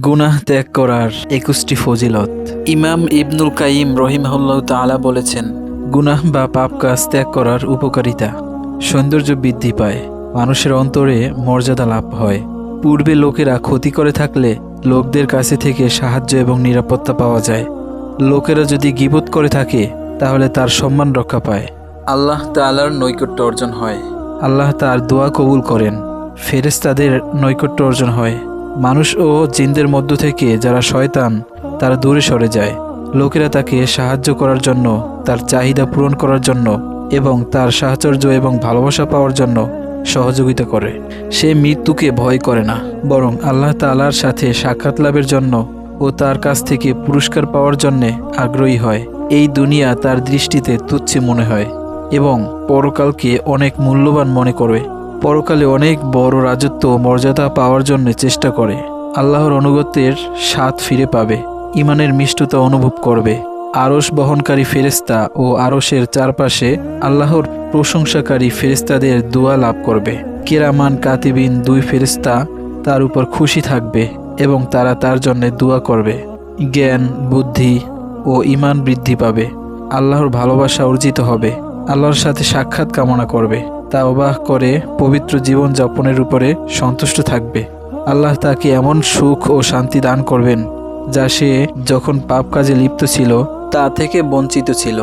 গুনাহ ত্যাগ করার একুশটি ফজিলত। ইমাম ইবনুল কাইম রহিমাহুল্লাহ তাআলা বলেছেন, গুনাহ বা পাপ কাজ ত্যাগ করার উপকারিতা। সৌন্দর্য বৃদ্ধি পায়, মানুষের অন্তরে মর্যাদা লাভ হয়। পূর্বে লোকেরা ক্ষতি করে থাকলে লোকদের কাছে থেকে সাহায্য এবং নিরাপত্তা পাওয়া যায়। লোকেরা যদি গিবত করে থাকে, তাহলে তার সম্মান রক্ষা পায়। আল্লাহ তাআলার নৈকট্য অর্জন হয়। আল্লাহ তার দোয়া কবুল করেন। ফেরেশতাদের নৈকট্য অর্জন হয়। মানুষ ও জিনদের মধ্য থেকে যারা শয়তান, তারা দূরে সরে যায়। লোকেরা তাকে সাহায্য করার জন্য, তার চাহিদা পূরণ করার জন্য এবং তার সাহচর্য এবং ভালোবাসা পাওয়ার জন্য সহযোগিতা করে। সে মৃত্যুকে ভয় করে না, বরং আল্লাহ তালার সাথে সাক্ষাৎ লাভের জন্য ও তার কাছ থেকে পুরস্কার পাওয়ার জন্যে আগ্রহী হয়। এই দুনিয়া তার দৃষ্টিতে তুচ্ছ মনে হয় এবং পরকালকে অনেক মূল্যবান মনে করে। পরকালে অনেক বড় রাজত্ব ও মর্যাদা পাওয়ার জন্য চেষ্টা করে। আল্লাহর অনুগত্যের স্বাদ ফিরে পাবে ইমানের মিষ্টতা অনুভব করবে। আরস বহনকারী ফেরেস্তা ও আরসের চারপাশে আল্লাহর প্রশংসাকারী ফেরেস্তাদের দোয়া লাভ করবে। কেরামান, কাতিবিন দুই ফেরেস্তা তার উপর খুশি থাকবে এবং তারা তার জন্য দোয়া করবে। জ্ঞান, বুদ্ধি ও ইমান বৃদ্ধি পাবে। আল্লাহর ভালোবাসা অর্জিত হবে। আল্লাহর সাথে সাক্ষাৎ কামনা করবে। তা অবাহ করে পবিত্র জীবন যাপনের উপরে সন্তুষ্ট থাকবে। আল্লাহ তাকে এমন সুখ ও শান্তি দান করবেন, যা সে যখন পাপ কাজে লিপ্ত ছিল, তা থেকে বঞ্চিত ছিল।